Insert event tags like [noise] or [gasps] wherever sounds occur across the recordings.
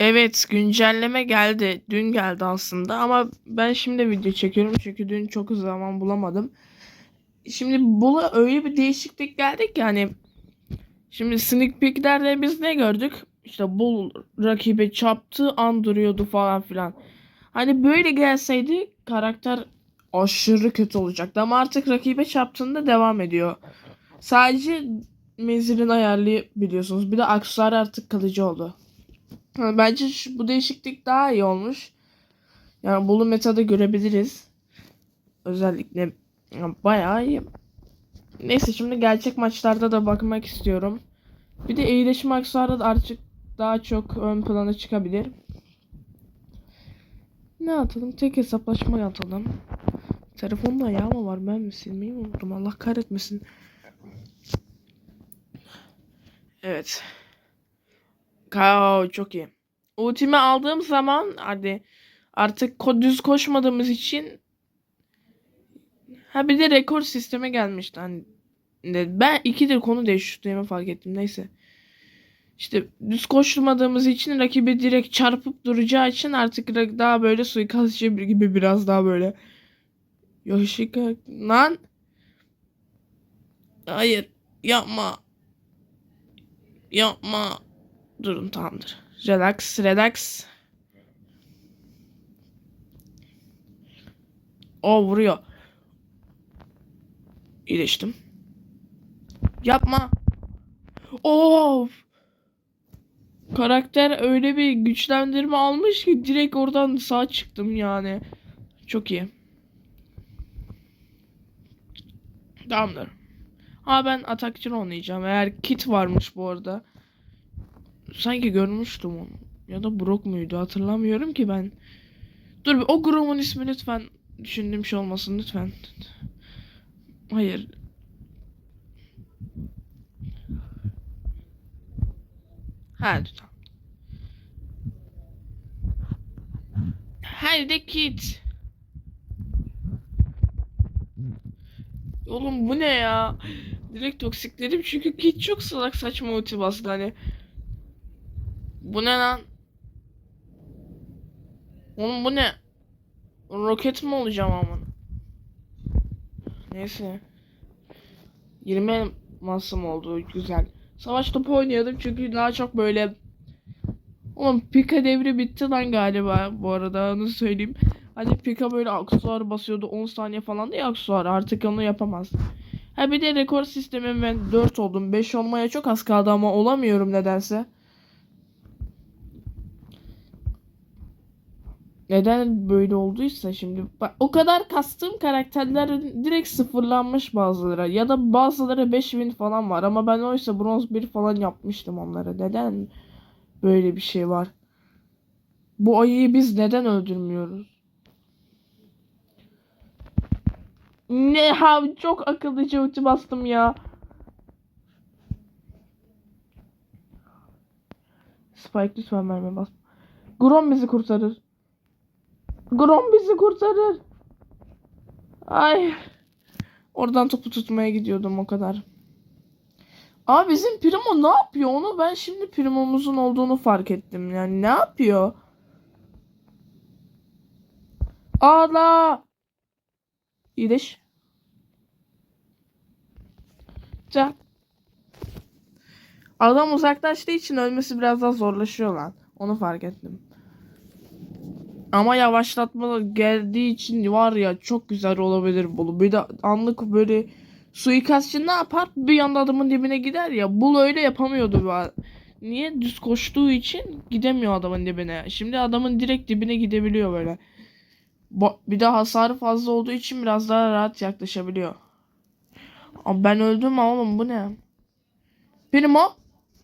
Evet, güncelleme geldi. Dün geldi aslında ama ben şimdi video çekiyorum çünkü dün çok zaman bulamadım. Şimdi bula öyle bir değişiklik geldi ki hani şimdi sneak peeklerde biz ne gördük? İşte bul rakibe çarptığı an duruyordu falan filan. Hani böyle gelseydi karakter aşırı kötü olacaktı ama artık rakibe çarptığında devam ediyor. Sadece menzilini ayarlayabiliyorsunuz. Bir de aksesuar artık kalıcı oldu. Bence şu, bu değişiklik daha iyi olmuş. Yani bunu metada görebiliriz. Özellikle ya, bayağı iyi. Neyse şimdi gerçek maçlarda da bakmak istiyorum. Bir de iyileşme aksesuarı da artık daha çok ön plana çıkabilir. Ne atalım? Tek hesaplaşma atalım. Telefonda ayağı mı var? Ben mi silmeyi unuttum? Allah kahretmesin. Evet. Kao çok iyi. Ultimi aldığım zaman hadi artık düz koşmadığımız için ha bir de rekor sisteme gelmişti hani ben ikidir konu değiştirdiğimi fark ettim neyse. İşte düz koşmadığımız için rakibi direkt çarpıp duracağı için artık daha böyle suikastçı gibi biraz daha böyle Yoshika lan hayır yapma yapma Durun tamamdır. Relax, relax. O vuruyor. İyileştim. Yapma. Of. Karakter öyle bir güçlendirme almış ki direkt oradan sağ çıktım yani. Çok iyi. Tamamdır. Ha ben atakçı oynayacağım. Eğer kit varmış bu arada. Sanki görmüştüm onu. Ya da Brock muydu hatırlamıyorum ki ben. Dur o grubun ismi lütfen düşündüğüm şey olmasın lütfen. Hayır. Ha tamam. Haydi Kit. Oğlum bu ne ya? Direkt toksikledim çünkü Kit çok salak saçma ulti bastı hani. Bu ne lan? Oğlum bu ne? Roket mi olacağım aman? Neyse. 20 masum oldu güzel. Savaş topu oynuyordum çünkü daha çok böyle Oğlum Pika devri bitti lan galiba bu arada onu söyleyeyim. Hani Pika böyle aksesuar basıyordu 10 saniye falan diye aksesuar artık onu yapamaz. Ha bir de rekor sistemim ben 4 oldum 5 olmaya çok az kaldı ama olamıyorum nedense. Neden böyle olduysa şimdi bak o kadar kastığım karakterler direkt sıfırlanmış bazıları ya da bazıları 5000 falan var ama ben oysa bronz 1 falan yapmıştım onlara. Neden böyle bir şey var? Bu ayıyı biz neden öldürmüyoruz? Ne ha çok akıllıca ulti bastım ya. Spike lütfen mermi bas. Grom bizi kurtarır. Grom bizi kurtarır. Ay. Oradan topu tutmaya gidiyordum o kadar. Aa bizim Primo ne yapıyor? Onu ben şimdi Primo'muzun olduğunu fark ettim. Yani ne yapıyor? Ağla. İyileş. Can. Adam uzaklaştığı için ölmesi biraz daha zorlaşıyor lan. Onu fark ettim. Ama yavaşlatma geldiği için var ya çok güzel olabilir bu. Bir de anlık böyle suikastçı ne yapar? Bir anda adamın dibine gider ya. Bul öyle yapamıyordu. Niye? Düz koştuğu için gidemiyor adamın dibine. Şimdi adamın direkt dibine gidebiliyor böyle. Bir de hasarı fazla olduğu için biraz daha rahat yaklaşabiliyor. Abi ben öldüm ama oğlum bu ne? Primo?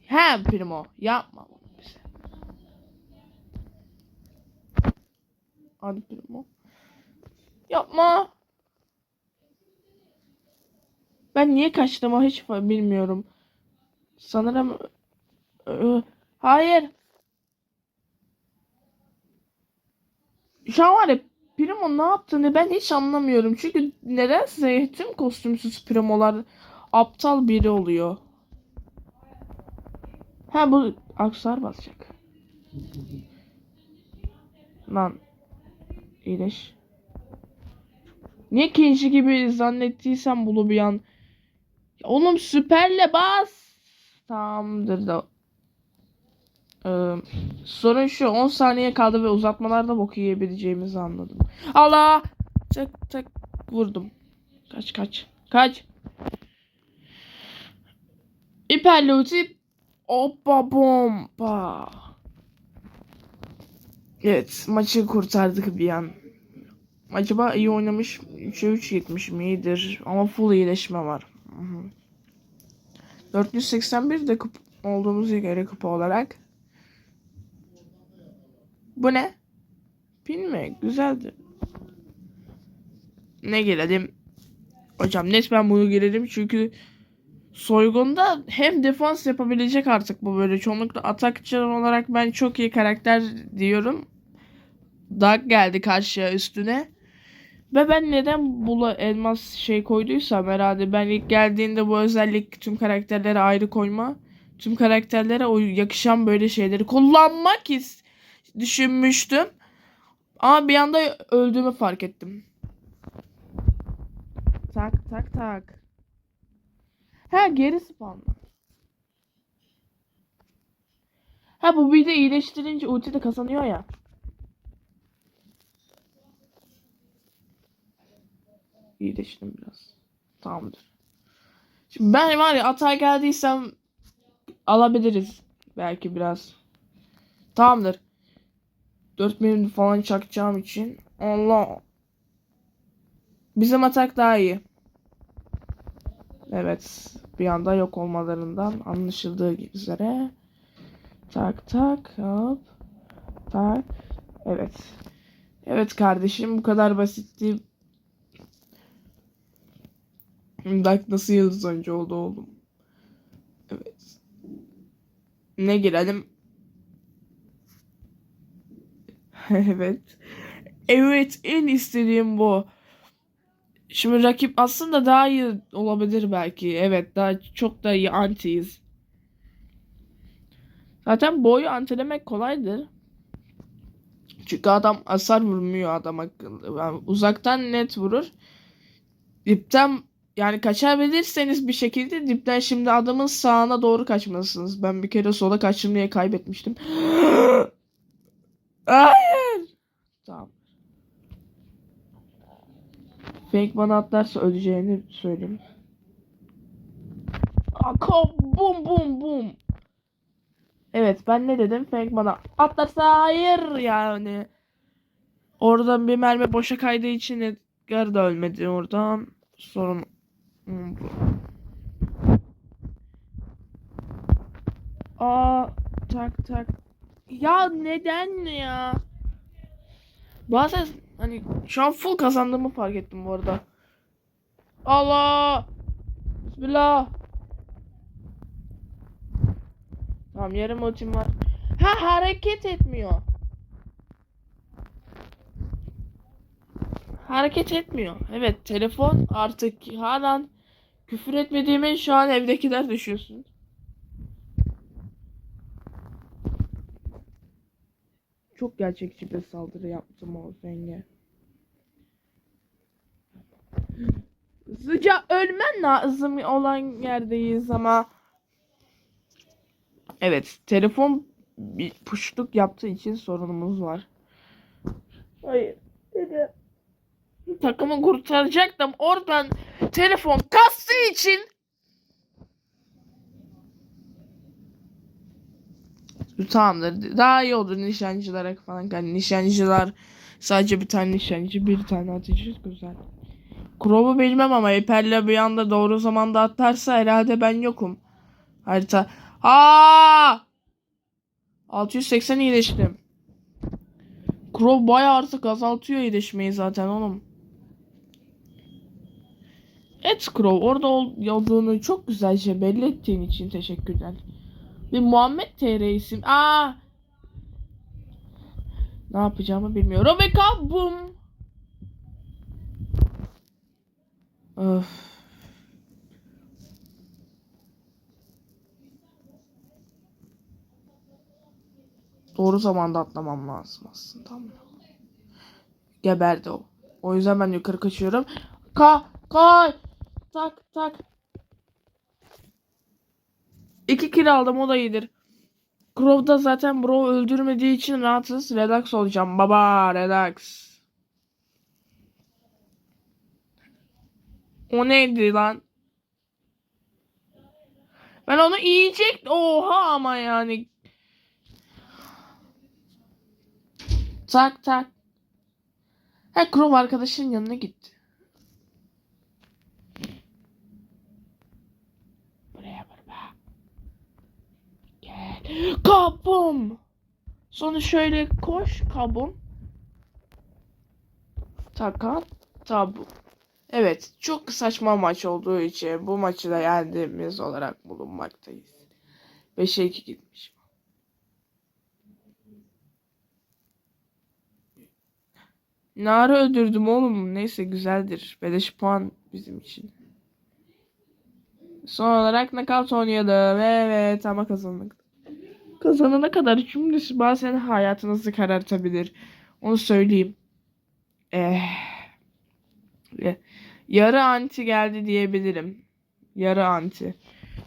He Primo. Yapma bunu bize. Hadi Primo. Yapma. Ben niye kaçtım hiç fa- bilmiyorum. Sanırım Ö- hayır. Şu an var ya Primo ne yaptığını ben hiç anlamıyorum. Çünkü nedense tüm kostümsüz Primo'lar aptal biri oluyor. Ha bu aksar basacak. Lan. İyileş. Niye Kenji gibi zannettiysem bunu bir an. Ya Oğlum süperle bas. Tamamdır da. Ee, sorun şu 10 saniye kaldı ve uzatmalarda bok yiyebileceğimizi anladım. Allah! Tık tık vurdum. Kaç kaç. Kaç. İperli ulti. Hoppa bomba. Evet maçı kurtardık bir an. Acaba iyi oynamış 3'e 3 gitmiş mi? İyidir. Ama full iyileşme var. Hı hı. 481 de kup olduğumuz göre kupa olarak. Bu ne? Pin mi? Güzeldi. Ne girelim? Hocam net ben bunu girelim çünkü soygunda hem defans yapabilecek artık bu böyle çoğunlukla atakçı olarak ben çok iyi karakter diyorum. Dark geldi karşıya üstüne. Ve ben neden bula elmas şey koyduysam herhalde ben ilk geldiğinde bu özellik tüm karakterlere ayrı koyma. Tüm karakterlere o yakışan böyle şeyleri kullanmak is düşünmüştüm. Ama bir anda öldüğümü fark ettim. Tak tak tak. Ha geri spawnla. Ha bu bir de iyileştirince ulti de kazanıyor ya. İyileştim biraz. Tamamdır. Şimdi ben var ya atağa geldiysem alabiliriz. Belki biraz. Tamamdır. 4 milim falan çakacağım için. Allah. Bizim atak daha iyi. Evet. Bir anda yok olmalarından anlaşıldığı üzere. Tak tak hop. Tak. Evet. Evet kardeşim bu kadar basitti. Bak nasıl yıldız oyuncu oldu oğlum. Evet. Ne girelim? [laughs] evet. Evet en istediğim bu. Şimdi rakip aslında daha iyi olabilir belki. Evet daha çok da iyi antiyiz. Zaten boyu antilemek kolaydır. Çünkü adam hasar vurmuyor adam akıllı. Yani uzaktan net vurur. Dipten yani kaçabilirseniz bir şekilde dipten şimdi adamın sağına doğru kaçmalısınız. Ben bir kere sola kaçtım diye kaybetmiştim. [gasps] Hayır. Tamam. Fake bana atlarsa öleceğini söyleyeyim. Aka bum bum bum. Evet ben ne dedim? Fake bana atlarsa hayır yani. Oradan bir mermi boşa kaydığı için Edgar da ölmedi oradan. Sorun. Aa tak tak. Ya neden ya? Bazen hani şu an full kazandığımı fark ettim bu arada. Allah! Bismillah. Tamam yarım ultim var. Ha hareket etmiyor. Hareket etmiyor. Evet telefon artık hala küfür etmediğimi şu an evdekiler düşünsün. Çok gerçekçi bir saldırı yaptım o zenge. Hızlıca ölmen lazım olan yerdeyiz ama. Evet, telefon bir puşluk yaptığı için sorunumuz var. Hayır, dedi. Takımı kurtaracaktım. Oradan telefon kastığı için Tamamdır. Daha iyi olur nişancılara falan. Yani nişancılar sadece bir tane nişancı, bir tane atıcı güzel. Crow'u bilmem ama Eper'le bir anda doğru zamanda atlarsa herhalde ben yokum. Harita. Aa! 680 iyileştim. Crow bayağı artık azaltıyor iyileşmeyi zaten oğlum. Evet Crow orada ol- olduğunu çok güzelce belli ettiğin için teşekkürler. Bir Muhammed TR isim. Aa! Ne yapacağımı bilmiyorum. Ve kabum. Öf. Doğru zamanda atlamam lazım aslında. Tamam. Geberdi o. O yüzden ben yukarı kaçıyorum. Ka kay tak tak. İki kill aldım o da iyidir. Crow'da zaten bro öldürmediği için rahatsız. Relax olacağım. Baba relax. O neydi lan? Ben onu yiyecek. Oha ama yani. Tak tak. Ha Crow arkadaşın yanına gitti. Buraya vur be. Gel. Kabum. Sonra şöyle koş kabum. Takat tabu. Evet, çok saçma maç olduğu için bu maçı da yendiğimiz olarak bulunmaktayız. 5'e 2 gitmiş. Nara öldürdüm oğlum. Neyse güzeldir. Beleş puan bizim için. Son olarak knockout oynadım. Evet ama kazandık. Kazanana kadar cümlesi bazen hayatınızı karartabilir. Onu söyleyeyim. Eh. Yarı anti geldi diyebilirim. Yarı anti.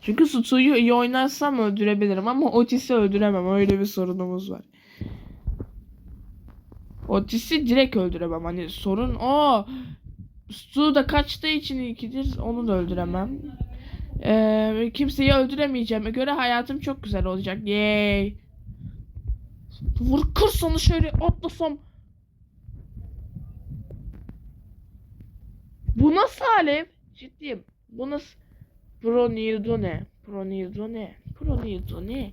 Çünkü Sutu'yu iyi oynarsam öldürebilirim ama Otis'i öldüremem. Öyle bir sorunumuz var. Otis'i direkt öldüremem. Hani sorun o. Su da kaçtığı için ikidir. Onu da öldüremem. Ee, kimseyi öldüremeyeceğime göre hayatım çok güzel olacak. Yay. Vur kır sonu şöyle atlasam. Bu nasıl alev? Ciddiyim. Bu nasıl? Pronildo ne? Pronildo ne? Pronildo ne?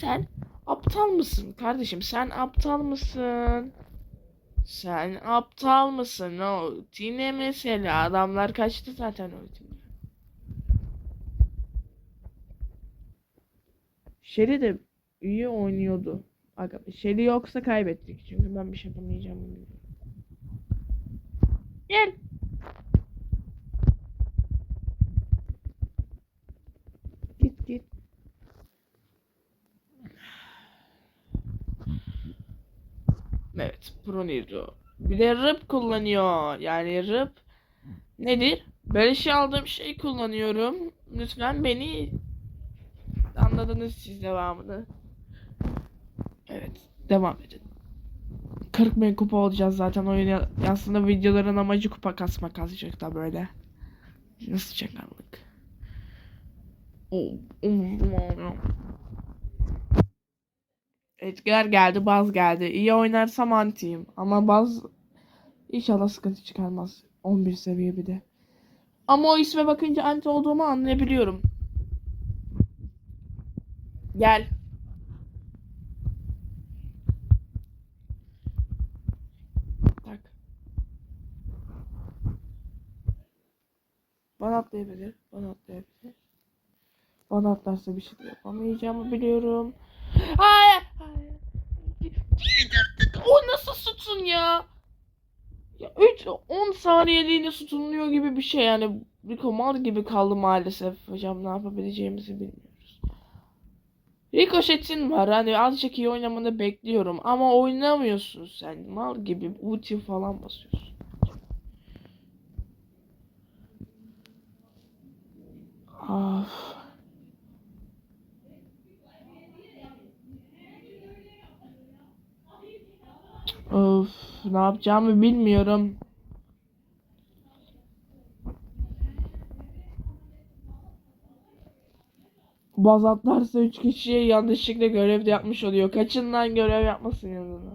Sen aptal mısın kardeşim? Sen aptal mısın? Sen aptal mısın? O Tine mesela adamlar kaçtı zaten ultimde. Shelly de iyi oynuyordu. Aga, Shelly yoksa kaybettik çünkü ben bir şey yapamayacağım. Gel. Git git. Evet, Pronirdo. Bir de rıp kullanıyor. Yani rıp nedir? Böyle şey aldığım şey kullanıyorum. Lütfen beni anladınız siz devamını. Evet, devam edin. 40 bin kupa olacağız zaten oyun aslında videoların amacı kupa kasmak azıcık da böyle. Nasıl çakallık. Oh, omuzum geldi, Baz geldi. İyi oynarsam antiyim. Ama Baz inşallah sıkıntı çıkarmaz. 11 seviye bir de. Ama o isme bakınca anti olduğumu anlayabiliyorum. Gel. Tak. Bana atlayabilir. Bana atlayabilir. Bana atlarsa bir şey yapamayacağımı biliyorum. Hayır. Hayır. O nasıl sütun ya? Ya 3 10 saniyeliğine sütunluyor gibi bir şey yani. Rico mal gibi kaldı maalesef. Hocam ne yapabileceğimizi bilmiyoruz. Ricochet'in var hani azıcık iyi oynamanı bekliyorum ama oynamıyorsun sen. Mal gibi ulti falan basıyorsun. Of. Of, ne yapacağımı bilmiyorum. Baz atlarsa 3 kişiye yanlışlıkla görev de yapmış oluyor. Kaçın lan görev yapmasın yanına.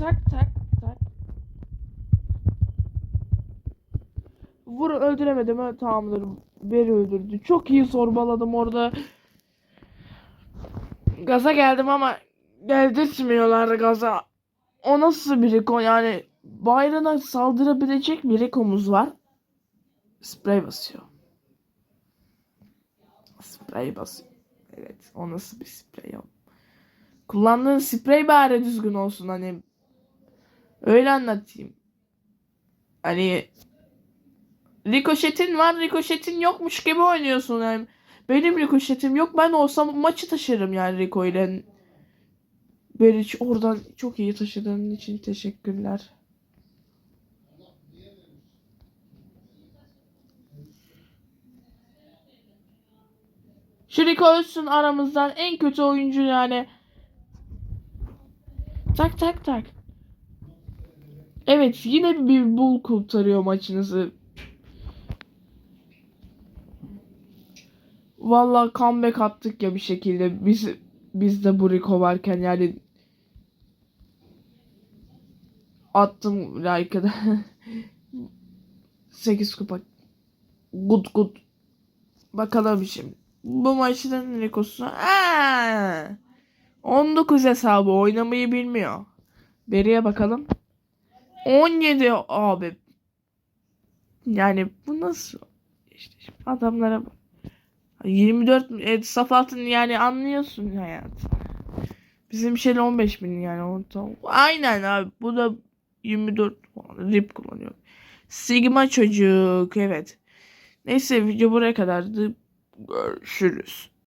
Tak tak tak. Vur öldüremedim ha tamamdır. Beni öldürdü. Çok iyi zorbaladım orada. Gaza geldim ama geldirtmiyorlar gaza. O nasıl bir Rico yani bayrağına saldırabilecek bir Rico'muz var. Sprey basıyor. Sprey basıyor. Evet o nasıl bir sprey o? Kullandığın sprey bari düzgün olsun hani. Öyle anlatayım. Hani Ricochet'in var, Ricochet'in yokmuş gibi oynuyorsun yani. Benim rikoşetim yok. Ben olsam maçı taşırım yani Rico ile. Beni ç- oradan çok iyi taşıdığın için teşekkürler. Şu Rico ölsün aramızdan en kötü oyuncu yani. Tak tak tak. Evet yine bir bul kurtarıyor maçınızı. Vallahi comeback attık ya bir şekilde. Biz biz de bu Rico varken yani attım like'ı da. [laughs] 8 kupa. Good good. Bakalım şimdi. Bu maçın Rico'su. Aa! 19 hesabı oynamayı bilmiyor. Beriye bakalım. 17 abi. Yani bu nasıl? İşte adamlara bak. 24 e, saf altın yani anlıyorsun hayat. Bizim şeyle 15 bin yani orta. Aynen abi bu da 24 falan rip kullanıyor. Sigma çocuk evet. Neyse video buraya kadardı. Görüşürüz.